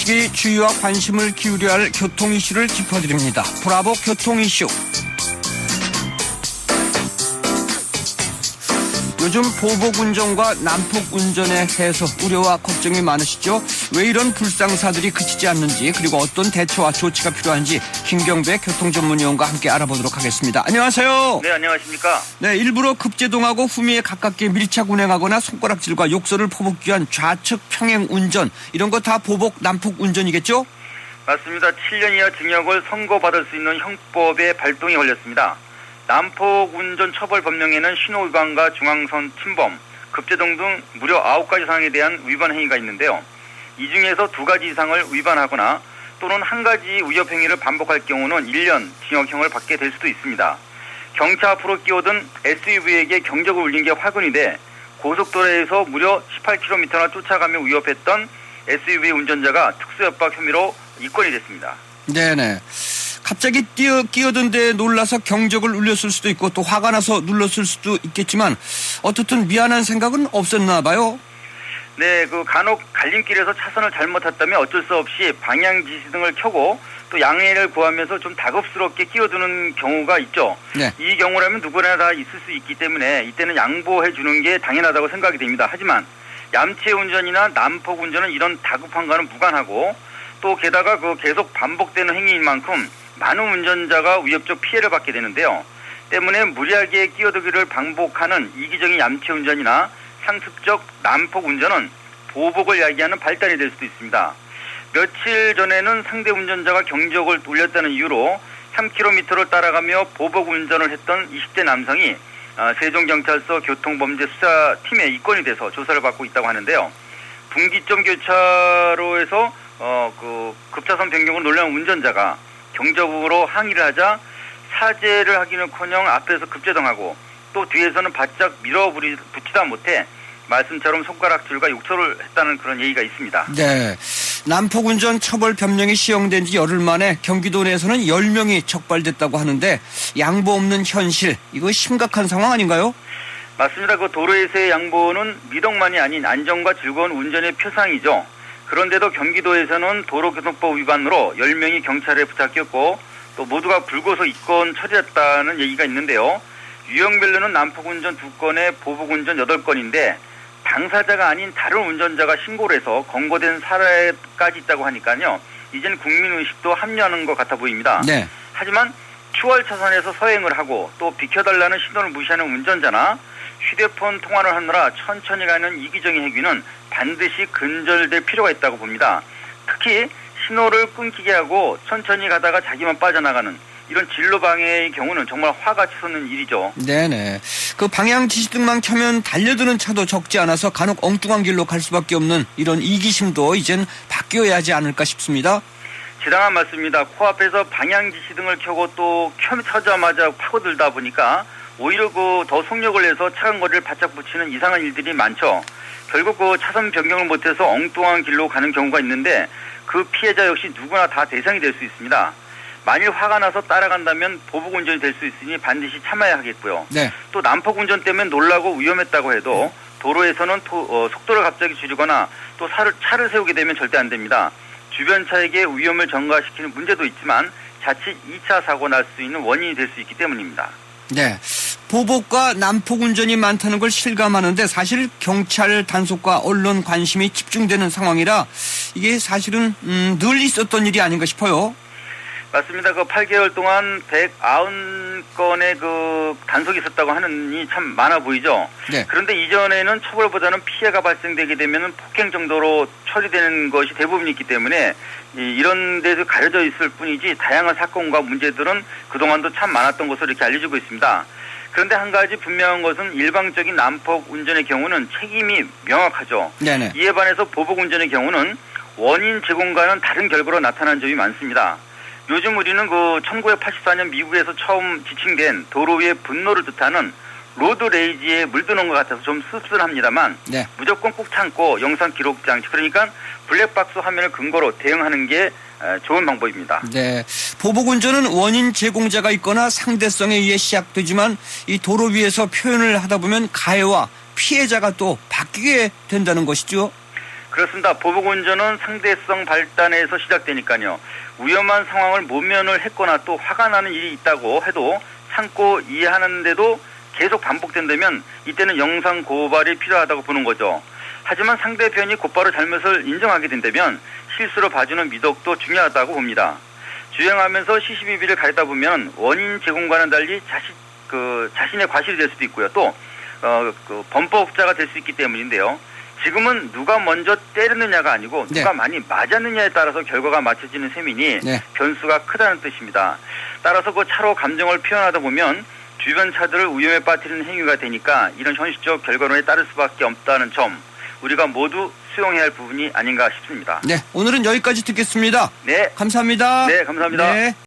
시기 주의와 관심을 기울여야 할 교통 이슈를 짚어드립니다. 브라보 교통 이슈. 요즘 보복 운전과 난폭 운전에 대해서 우려와 걱정이 많으시죠? 왜 이런 불상사들이 그치지 않는지 그리고 어떤 대처와 조치가 필요한지 김경배 교통전문위원과 함께 알아보도록 하겠습니다. 안녕하세요. 네, 안녕하십니까. 네, 일부러 급제동하고 후미에 가깝게 밀착 운행하거나 손가락질과 욕설을 퍼붓기 위한 좌측 평행 운전 이런 거 다 보복 난폭 운전이겠죠? 맞습니다. 7년 이하 징역을 선고받을 수 있는 형법에 발동이 걸렸습니다. 난폭 운전 처벌 법령에는 신호 위반과 중앙선 침범, 급제동 등 무려 9가지 사항에 대한 위반 행위가 있는데요. 이 중에서 두 가지 이상을 위반하거나 또는 한 가지 위협 행위를 반복할 경우는 1년 징역형을 받게 될 수도 있습니다. 경차 앞으로 끼어든 SUV에게 경적을 울린 게 화근이 돼 고속도로에서 무려 18km나 쫓아가며 위협했던 SUV 운전자가 특수협박 혐의로 입건이 됐습니다. 네네. 갑자기 뛰어 끼어든 데 놀라서 경적을 울렸을 수도 있고 또 화가 나서 눌렀을 수도 있겠지만 어떻든 미안한 생각은 없었나 봐요. 네, 그 간혹 갈림길에서 차선을 잘못 탔다면 어쩔 수 없이 방향 지시등을 켜고 또 양해를 구하면서 좀 다급스럽게 끼어드는 경우가 있죠. 네. 이 경우라면 누구나 다 있을 수 있기 때문에 이때는 양보해 주는 게 당연하다고 생각이 됩니다. 하지만 얌체 운전이나 난폭 운전은 이런 다급함과는 무관하고 또 게다가 그 계속 반복되는 행위인 만큼 많은 운전자가 위협적 피해를 받게 되는데요. 때문에 무리하게 끼어들기를 반복하는 이기적인 얌체 운전이나 상습적 난폭 운전은 보복을 야기하는 발단이 될 수도 있습니다. 며칠 전에는 상대 운전자가 경적을 울렸다는 이유로 3km를 따라가며 보복 운전을 했던 20대 남성이 아, 세종경찰서 교통범죄수사팀에 입건이 돼서 조사를 받고 있다고 하는데요. 분기점 교차로에서 어, 그 급차선 변경을 놀란 운전자가 경적으로 항의를 하자 사죄를 하기는커녕 앞에서 급제동하고 또 뒤에서는 바짝 밀어붙이다 못해 말씀처럼 손가락질과 욕설을 했다는 그런 얘기가 있습니다. 네. 난폭 운전 처벌 변명이 시행된 지 열흘 만에 경기도 내에서는 10명이 적발됐다고 하는데 양보 없는 현실 이거 심각한 상황 아닌가요? 맞습니다. 그 도로에서의 양보는 미덕만이 아닌 안전과 즐거운 운전의 표상이죠. 그런데도 경기도에서는 도로교통법 위반으로 10명이 경찰에 붙잡혔고 또 모두가 불구속 입건 처리했다는 얘기가 있는데요. 유형별로는 난폭운전 2건에 보복운전 8건인데 당사자가 아닌 다른 운전자가 신고를 해서 검거된 사례까지 있다고 하니까요. 이젠 국민의식도 합류하는 것 같아 보입니다. 네. 하지만 추월 차선에서 서행을 하고 또 비켜달라는 신호를 무시하는 운전자나 휴대폰 통화를 하느라 천천히 가는 이기적인 행위는 반드시 근절될 필요가 있다고 봅니다. 특히 신호를 끊기게 하고 천천히 가다가 자기만 빠져나가는 이런 진로 방해의 경우는 정말 화가 치솟는 일이죠. 네네. 그 방향 지시등만 켜면 달려드는 차도 적지 않아서 간혹 엉뚱한 길로 갈 수밖에 없는 이런 이기심도 이젠 바뀌어야 하지 않을까 싶습니다. 지당한 말씀입니다. 코앞에서 방향 지시등을 켜고 또 켜자마자 파고들다 보니까 오히려 그 더 속력을 내서 차간 거리를 바짝 붙이는 이상한 일들이 많죠. 결국 그 차선 변경을 못해서 엉뚱한 길로 가는 경우가 있는데 그 피해자 역시 누구나 다 대상이 될 수 있습니다. 만일 화가 나서 따라간다면 보복 운전이 될 수 있으니 반드시 참아야 하겠고요. 네. 또 난폭 운전 때문에 놀라고 위험했다고 해도 도로에서는 토, 어, 속도를 갑자기 줄이거나 또 차를, 차를 세우게 되면 절대 안 됩니다. 주변 차에게 위험을 전가시키는 문제도 있지만 자칫 2차 사고 날 수 있는 원인이 될 수 있기 때문입니다. 네. 보복과 난폭 운전이 많다는 걸 실감하는데 사실 경찰 단속과 언론 관심이 집중되는 상황이라 이게 사실은 음, 늘 있었던 일이 아닌가 싶어요. 맞습니다. 그 8개월 동안 190건의 그 단속이 있었다고 하는이 참 많아 보이죠. 네. 그런데 이전에는 처벌보다는 피해가 발생되게 되면 폭행 정도로 처리되는 것이 대부분이기 때문에 이런 데서 가려져 있을 뿐이지 다양한 사건과 문제들은 그동안도 참 많았던 것으로 이렇게 알려지고 있습니다. 그런데 한 가지 분명한 것은 일방적인 난폭 운전의 경우는 책임이 명확하죠. 네네. 이에 반해서 보복 운전의 경우는 원인 제공과는 다른 결과로 나타난 점이 많습니다. 요즘 우리는 그 1984년 미국에서 처음 지칭된 도로 위의 분노를 뜻하는 로드 레이지에 물드는 것 같아서 좀 씁쓸합니다만 네. 무조건 꾹 참고 영상 기록 장치 그러니까 블랙박스 화면을 근거로 대응하는 게 좋은 방법입니다. 네. 보복 운전은 원인 제공자가 있거나 상대성에 의해 시작되지만 이 도로 위에서 표현을 하다 보면 가해와 피해자가 또 바뀌게 된다는 것이죠. 그렇습니다. 보복 운전은 상대성 발단에서 시작되니까요. 위험한 상황을 모면을 했거나 또 화가 나는 일이 있다고 해도 참고 이해하는데도 계속 반복된다면 이때는 영상 고발이 필요하다고 보는 거죠. 하지만 상대편이 곧바로 잘못을 인정하게 된다면 실수로 봐주는 미덕도 중요하다고 봅니다. 주행하면서 시시비비를 가리다 보면 원인 제공과는 달리 자신 그 자신의 과실이 될 수도 있고요. 또 어, 그 범법자가 될 수 있기 때문인데요. 지금은 누가 먼저 때렸느냐가 아니고 네. 누가 많이 맞았느냐에 따라서 결과가 맞춰지는 셈이니 네. 변수가 크다는 뜻입니다. 따라서 그 차로 감정을 표현하다 보면 주변 차들을 위험에 빠뜨리는 행위가 되니까 이런 현실적 결과론에 따를 수밖에 없다는 점 우리가 모두 수용해야 할 부분이 아닌가 싶습니다. 네, 오늘은 여기까지 듣겠습니다. 네, 감사합니다. 네, 감사합니다. 네.